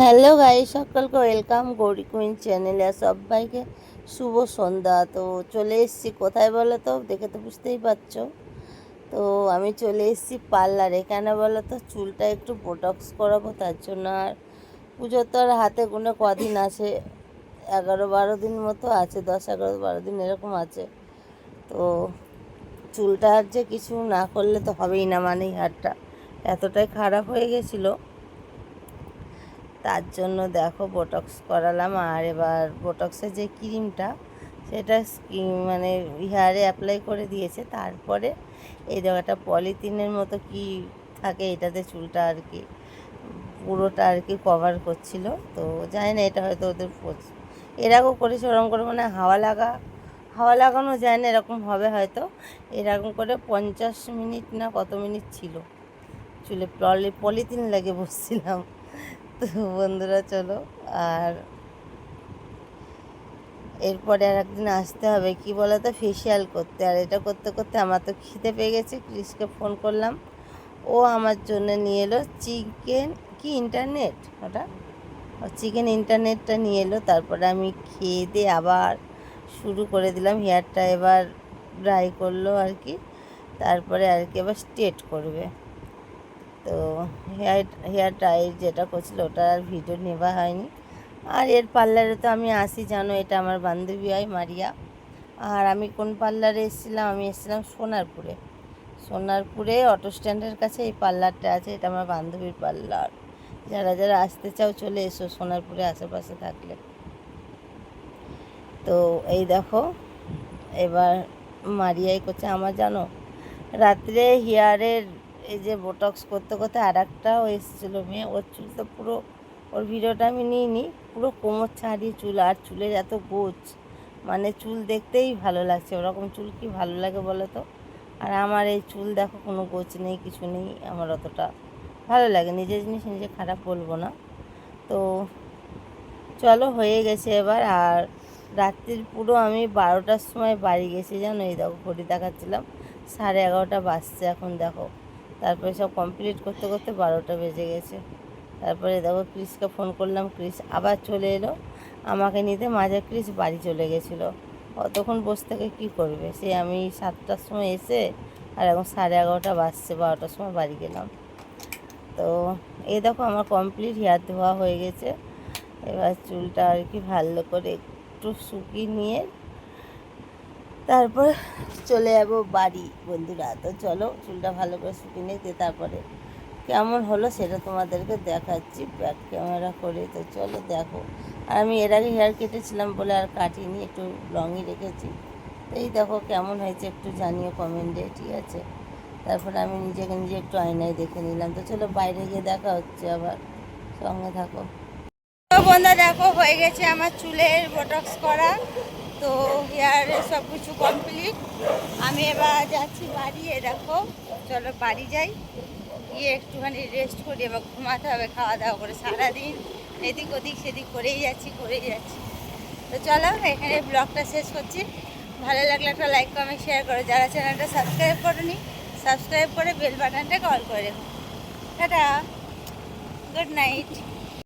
Hello guy সকলকে welcome Gauri queen চ্যানেলে সবাইকে শুভ সন্ধ্যা। তো চলে এসেছি কোথায় বলো তো? দেখে তো বুঝতেই পারছ। তো আমি চলে এসেছি পার্লারে। কেন বলো তো, চুলটা একটু বোটক্স করাবো, তার জন্য আর পুজোর তো আর হাতে গুনে কদিন আছে। এগারো বারো দিন মতো আছে, দশ এগারো বারো দিন এরকম আছে। তো চুলটা আর যে কিছু না করলে তো হবেই না মানে হারটা। এতটাই খারাপ হয়ে গেছিল। তার জন্য দেখো বোটক্স করালাম। আর এবার বোটক্সের যে ক্রিমটা সেটা মানে হেয়ারে অ্যাপ্লাই করে দিয়েছে। তারপরে এই একটা পলিথিনের মতো কি থাকে, এটাতে চুলটা আর কি, পুরোটা আর কি কভার করছিল। তো জানি না, এটা হয়তো ওদের এর আগেও করেছে, ওরকম করে মানে হাওয়া লাগা, হাওয়া লাগানো যায় না, এরকম হবে হয়তো। এরকম করে পঞ্চাশ মিনিট না কত মিনিট ছিল? চুলে পলি পলিথিন লাগে বসছিলাম। তো বন্ধুরা, চলো। আর এরপরে আর একদিন আসতে হবে, কি বলো তো ফেসিয়াল করতে। আর এটা করতে করতে আমার তো খিদে পেয়ে গেছে ক্রিসকে ফোন করলাম। ও আমার জন্য নিয়ে এলো চিকেন কি ইন্টারনেট ওটা? চিকেন ইন্টারনেটটা নিয়ে এলো, তারপরে আমি খেয়ে দিয়ে আবার শুরু করে দিলাম। হেয়ারটা এবার ড্রাই করল আর কি। তারপরে আর কি এবার স্ট্রেট করবে। তো হেয়ার হেয়ার ড্রাই যেটা করছিল ওটা আর ভিডিও নেওয়া হয়নি। আর এর পার্লারে তো আমি আসি, জানো, এটা আমার বান্ধবী হয়, মারিয়া। আর আমি কোন পার্লারে এসেছিলাম, আমি এসেছিলাম সোনারপুরে। সোনারপুরে অটো স্ট্যান্ডের কাছে এই পার্লারটা আছে, এটা আমার বান্ধবীর পার্লার। যারা যারা আসতে চাও, চলে এসো সোনারপুরে আশেপাশে থাকলে। তো এই দেখো, এবার মারিয়াই করছে, আমার জানো, রাত্রে হেয়ারের এই যে বোটক্স করতে করতে আর একটাও এসেছিল মেয়ে, ওর চুল তো পুরো, ওর ভিডিওটা আমি নিইনি, পুরো কোমর ছাড়িয়ে চুল আর চুলের এত গোছ। মানে চুল দেখতেই ভালো লাগছে, ওরকম চুল কি ভালো লাগে বলো তো? আর আমার এই চুল দেখো, কোনো গোছ নেই, কিছু নেই, আমার অতটা ভালো লাগে, নিজের জিনিস নিজে খারাপ বলব না। তো চলো, হয়ে গেছে এবার, আর রাত্রির পুরো আমি বারোটার সময় বাড়ি গেছি জানো এই দেখো, ঘড়ি দেখাচ্ছিলাম, সাড়ে এগারোটা বাজছে এখন, দেখো। তারপরে সব কমপ্লিট করতে করতে বারোটা বেজে গেছে। তারপরে দেখো ক্রিসকে ফোন করলাম, ক্রিস আবার চলে এলো। আমাকে নিতে মাঝে ক্রিস বাড়ি চলে গেছিল। অতক্ষণ বসে থেকে কী করবে? সে আমি সাতটার সময় এসে আর এখন সাড়ে এগারোটা বাজছে, বারোটার সময় বাড়ি গেলাম। তো এই দেখো আমার কমপ্লিট হেয়ার ধোয়া হয়ে গেছে। এবার চুলটা আর কি ভালো করে একটু শুকিয়ে নিয়ে তারপর চলে যাব বাড়ি, বন্ধুরা। তো চলো, চুলটা ভালো করে শুকিয়ে নিতে তারপরে কেমন হলো সেটা তোমাদেরকে দেখাচ্ছি ব্যাক ক্যামেরা করে। তো চলো দেখো। আর আমি এর আগে হেয়ার কেটেছিলাম বলে আর কাটিনি, একটু লংই রেখেছি। এই দেখো কেমন হয়েছে, একটু জানিও কমেন্টে ঠিক আছে? তারপরে আমি নিজেকে নিজে একটু আয়নায় দেখে নিলাম। তো চলো বাইরে গিয়ে দেখা হচ্ছে আবার, সঙ্গে থাকো। বন্ধু দেখো, হয়ে গেছে আমার চুলের বোটক্স করা। তো হেয়ারে সব কিছু কমপ্লিট আমি এবার যাচ্ছি বাড়ি, এ দেখো, চলো বাড়ি যাই। গিয়ে একটুখানি রেস্ট করি, এবার ঘুমাতে হবে, খাওয়া দাওয়া করে সারাদিন। এদিক ওদিক সেদিক করেই যাচ্ছি করেই যাচ্ছি। তো চলো, এখানে ব্লগটা শেষ করছি। ভালো লাগলে একটা লাইক কমেন্ট শেয়ার করো। যারা চ্যানেলটা সাবস্ক্রাইব করনি সাবস্ক্রাইব করে বেল বাটনটা কল করে রেখো। টাটা! Good night